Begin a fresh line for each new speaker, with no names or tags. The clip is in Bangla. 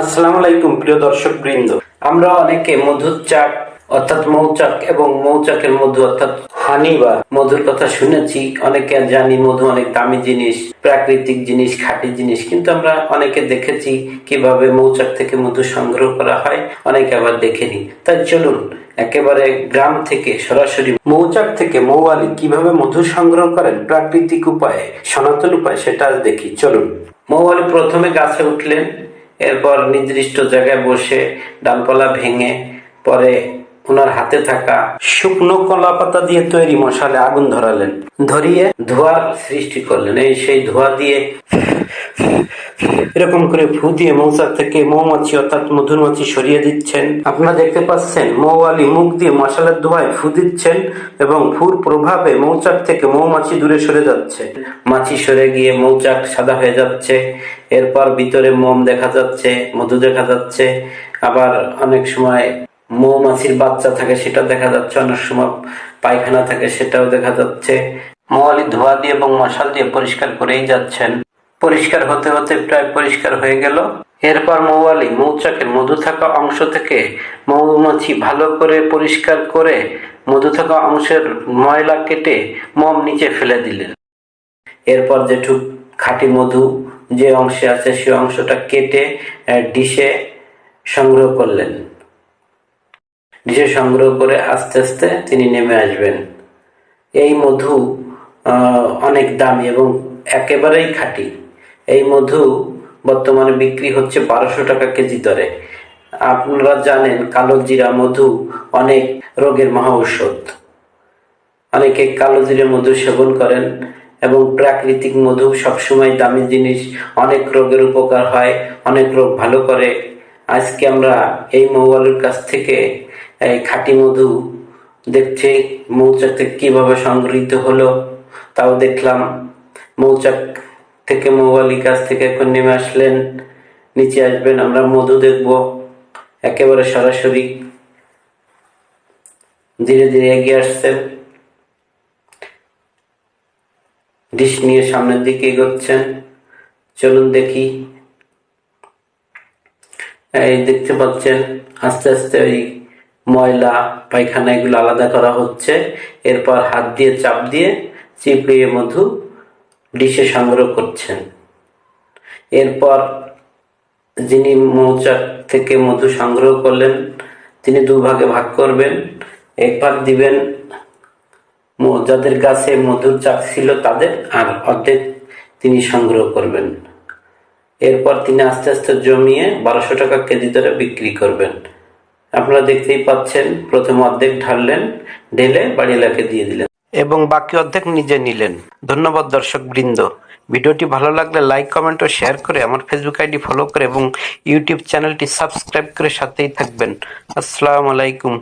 আসসালামু আলাইকুম, প্রিয় দর্শক বৃন্দ আমরা অনেকে মধুর চাক, অর্থাৎ মৌচাক এবং মৌচাকের মধু, অর্থাৎ হানি বা মধুর কথা শুনেছি। অনেকে জানি মধু অনেক দামি জিনিস, প্রাকৃতিক জিনিস, খাঁটি জিনিস, কিন্তু আমরা অনেকে দেখেছি কীভাবে মৌচাক থেকে মধু সংগ্রহ করা হয়, অনেকে আবার দেখেনি। তাই চলুন, একেবারে গ্রাম থেকে সরাসরি মৌচাক থেকে মৌয়ালি কীভাবে মধু সংগ্রহ করেন, প্রাকৃতিক উপায়ে, সনাতন উপায় সেটা দেখি। চলুন। মৌয়ালি প্রথমে গাছে উঠলেন। এরপর নির্দিষ্ট জায়গায় বসে ডালপালা ভেঙে পরে ওনার হাতে থাকা শুকনো কলা পাতা দিয়ে তৈরি মশালে আগুন ধরালেন। ধরিয়ে ধোঁয়ার সৃষ্টি করলেন। এই সেই ধোঁয়া দিয়ে এরকম করে ফু দিয়ে মৌচাক থেকে মৌমাছি অর্থাৎ মধুমাছি সরিয়ে দিচ্ছেন। আপনারা দেখতে পাচ্ছেন, মৌয়ালি মুখ দিয়ে মশালের ধোঁয়ায় ফু দিচ্ছেন এবং ফুর প্রভাবে মৌচাক থেকে মৌমাছি দূরে সরে যাচ্ছে। মাছি সরে গিয়ে মৌচাক সাদা হয়ে যাচ্ছে। এরপর ভিতরে মোম দেখা যাচ্ছে, মধু দেখা যাচ্ছে। আবার অনেক সময় মৌমাছির বাচ্চা থাকে সেটা দেখা যাচ্ছে। অনেক সময় পায়খানা থাকে, সেটাও দেখা যাচ্ছে। মৌয়ালি ধোয়া দিয়ে এবং মশাল দিয়ে পরিষ্কার করেই যাচ্ছেন। পরিষ্কার হতে হতে প্রায় পরিষ্কার হয়ে গেল। এরপর মৌয়ালি মৌচাকের মধু থাকা অংশ থেকে মৌমাছি ভালো করে পরিষ্কার করে মধু থাকা অংশের ময়লা কেটে মম নিচে ফেলে দিলেন। এরপর যেটুক খাঁটি মধু যে অংশে আছে, সে অংশটা কেটে ডিশে সংগ্রহ করলেন। ডিশে সংগ্রহ করে আস্তে আস্তে তিনি নেমে আসবেন। এই মধু অনেক দামি এবং একেবারেই খাঁটি। এই মধু বর্তমানে বিক্রি হচ্ছে বারোশো টাকা কেজি দরে। আপনারা জানেন কালো জিরা মধু অনেক রোগের মহা ঔষধ। অনেকে কালো জিরা মধু সেবন করেন এবং প্রাকৃতিক মধু সবসময় দামি জিনিস, অনেক রোগের উপকার হয়, অনেক রোগ ভালো করে। আজকে আমরা এই মৌয়ালের কাছ থেকে এই খাঁটি মধু দেখছি মৌচাক থেকে কীভাবে সংগৃহীত হলো, তাও দেখলাম মৌচাক থেকে মৌয়ালি কাছ থেকে এখন নেমে আসলেন, নিচে আসবেন, আমরা মধু দেখব। একেবারে সরাসরি ধীরে ধীরে এগিয়ে আসছেন ডিশ নিয়ে সামনের দিকে এগোচ্ছেন চলুন দেখি। এই দেখতে পাচ্ছেন, আস্তে আস্তে ওই ময়লা, পায়খানা এগুলো আলাদা করা হচ্ছে। এরপর হাত দিয়ে চাপ দিয়ে চিপড়িয়ে মধু ডিশে সংগ্রহ করছেন। এরপর যিনি মৌচাক থেকে মধু সংগ্রহ করলেন, তিনি দুভাগে ভাগ করবেন। এক ভাগ দিবেন যাদের কাছে মধুর চাক ছিল তাদের, আর অর্ধেক তিনি সংগ্রহ করবেন। এরপর তিনি আস্তে আস্তে জমিয়ে বারোশো টাকা কেজি দরে বিক্রি করবেন। আপনারা দেখতেই পাচ্ছেন, প্রথম অর্ধেক ঢাললেন, ঢেলে বাড়িলাকে দিয়ে দিলেন এবং বাকি অর্ধেক নিজে নিলেন। ধন্যবাদ দর্শক বৃন্দ ভিডিওটি ভালো লাগলে লাইক, কমেন্ট ও শেয়ার করে আমার ফেসবুক আইডি ফলো করে এবং ইউটিউব চ্যানেলটি সাবস্ক্রাইব করে সাথেই থাকবেন। আসসালামু আলাইকুম।